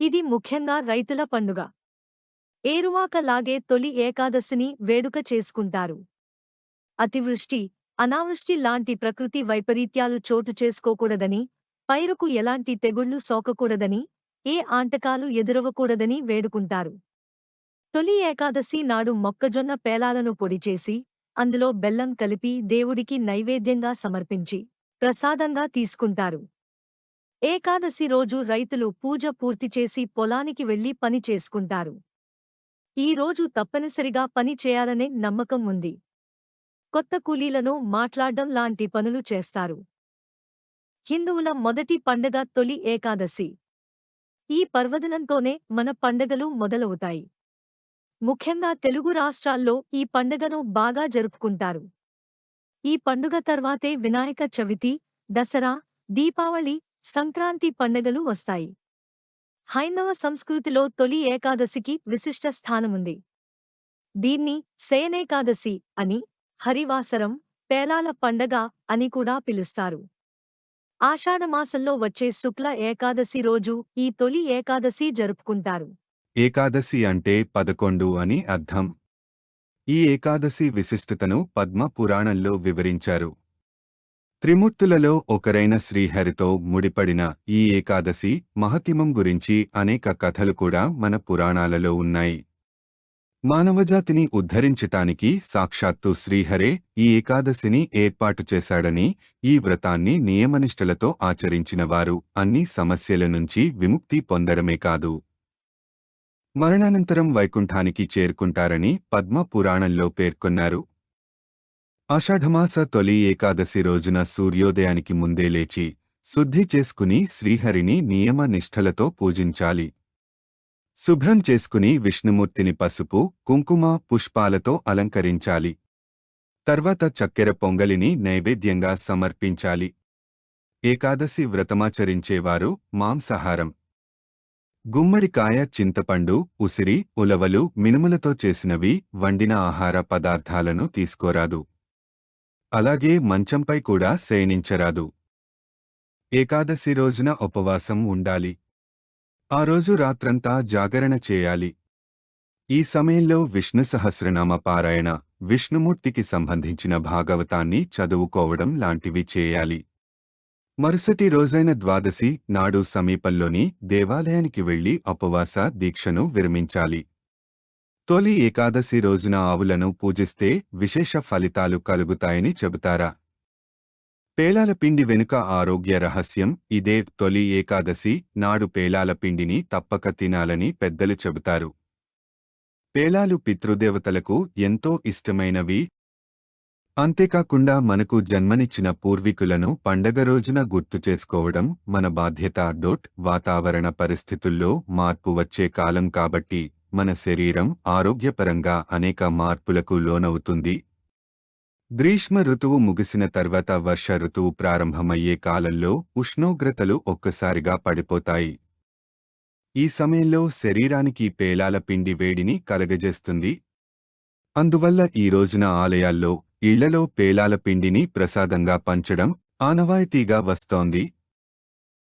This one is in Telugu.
ఇది ముఖ్యంగా రైతుల పండుగ. ఏరువాక లాగే తొలి ఏకాదశిని వేడుక చేసుకుంటారు. అతివృష్టి అనావృష్టి లాంటి ప్రకృతి వైపరీత్యాలు చోటు చేసుకోకూడదని పైరుకు ఎలాంటి తెగుళ్ళు సోకకూడదని ఏ ఆంటకాలు ఎదురవకూడదని వేడుకుంటారు. తొలి ఏకాదశి నాడు మొక్కజొన్న పేలాలను పొడిచేసి అందులో బెల్లం కలిపి దేవుడికి నైవేద్యంగా సమర్పించి ప్రసాదంగా తీసుకుంటారు. ఏకాదశి రోజు రైతులు పూజ పూర్తి చేసి పొలానికి వెళ్ళి పని చేసుకుంటారు. ఈ రోజు తప్పనిసరిగా పని చేయాలనే నమ్మకం ఉంది. కొత్త కూలీలను మాట్లాడడం లాంటి పనులు చేస్తారు. హిందువుల మొదటి పండగ తొలి ఏకాదశి. ఈ పర్వదినంతోనే మన పండగలు మొదలవుతాయి. ముఖ్యంగా తెలుగు రాష్ట్రాల్లో ఈ పండగను బాగా జరుపుకుంటారు. ఈ పండుగ తర్వాతే వినాయక చవితి దసరా దీపావళి సంక్రాంతి పండగలు వస్తాయి. హైందవ సంస్కృతిలో తొలి ఏకాదశికి విశిష్ట స్థానముంది. దీన్ని శయనేకాదశి అని హరివాసరం పేలాల పండగ అని కూడా పిలుస్తారు. ఆషాఢమాసంలో వచ్చే శుక్ల ఏకాదశి రోజు ఈ తొలి ఏకాదశి జరుపుకుంటారు. ఏకాదశి అంటే పదకొండు అని అర్థం. ఈ ఏకాదశి విశిష్టతను పద్మ పురాణంలో వివరించారు. త్రిమూర్తులలో ఒకరైన శ్రీహరితో ముడిపడిన ఈ ఏకాదశి మహతిమం గురించి అనేక కథలు కూడా మన పురాణాలలో ఉన్నాయి. మానవజాతిని ఉద్ధరించటానికి సాక్షాత్తు శ్రీహరే ఈ ఏకాదశిని ఏర్పాటు చేశాడని ఈ వ్రతాన్ని నియమనిష్టలతో ఆచరించినవారు అన్ని సమస్యల నుంచి విముక్తి పొందడమే కాదు. మరణానంతరం వైకుంఠానికి చేరుకుంటారని పద్మ పురాణంలో పేర్కొన్నారు. ఆషాఢమాస తొలి ఏకాదశి రోజున సూర్యోదయానికి ముందే లేచి శుద్ధి చేసుకుని శ్రీహరిని నియమ నిష్ఠలతో పూజించాలి. శుభ్రం చేసుకుని విష్ణుమూర్తిని పసుపు కుంకుమ పుష్పాలతో అలంకరించాలి. తర్వాత చక్కెర పొంగలిని నైవేద్యంగా సమర్పించాలి. ఏకాదశి వ్రతమాచరించేవారు మాంసాహారం. గుమ్మడికాయ చింతపండు ఉసిరి ఉలవలు మినుములతో చేసినవి వండిన ఆహార పదార్థాలను తీసుకోరాదు. అలాగే మంచంపై కూడా శయనించరాదు. ఏకాదశి రోజున ఉపవాసం ఉండాలి. ఆ రోజు రాత్రంతా జాగరణ చేయాలి. ఈ సమయంలో విష్ణు సహస్రనామ పారాయణ విష్ణుమూర్తికి సంబంధించిన భాగవతాన్ని చదువుకోవడం లాంటివి చేయాలి. మరుసటి రోజైన ద్వాదశి నాడు సమీపంలోని దేవాలయానికి వెళ్ళి ఉపవాస దీక్షను విరమించాలి. తొలి ఏకాదశి రోజున ఆవులను పూజిస్తే విశేష ఫలితాలు కలుగుతాయని చెబుతారా? పేలాల పిండి వెనుక ఆరోగ్య రహస్యం. ఇదే తొలి ఏకాదశి నాడు పేలాల పిండిని తప్పక తినాలని పెద్దలు చెబుతారు. పేలాలు పితృదేవతలకు ఎంతో ఇష్టమైనవి. అంతేకాకుండా మనకు జన్మనిచ్చిన పూర్వీకులను పండగ రోజున గుర్తు చేసుకోవడం మన బాధ్యత. డోట్ వాతావరణ పరిస్థితుల్లో మార్పు వచ్చే కాలం కాబట్టి మన శరీరం ఆరోగ్యపరంగా అనేక మార్పులకు లోనవుతుంది. గ్రీష్మ ఋతువు ముగిసిన తర్వాత వర్ష ఋతువు ప్రారంభమయ్యే కాలంలో ఉష్ణోగ్రతలు ఒక్కసారిగా పడిపోతాయి. ఈ సమయంలో శరీరానికి పేలాల పిండి వేడిని కలగజేస్తుంది. అందువల్ల ఈ రోజున ఆలయాల్లో ఇళ్ళలో పేలాల పిండిని ప్రసాదంగా పంచడం ఆనవాయితీగా వస్తోంది.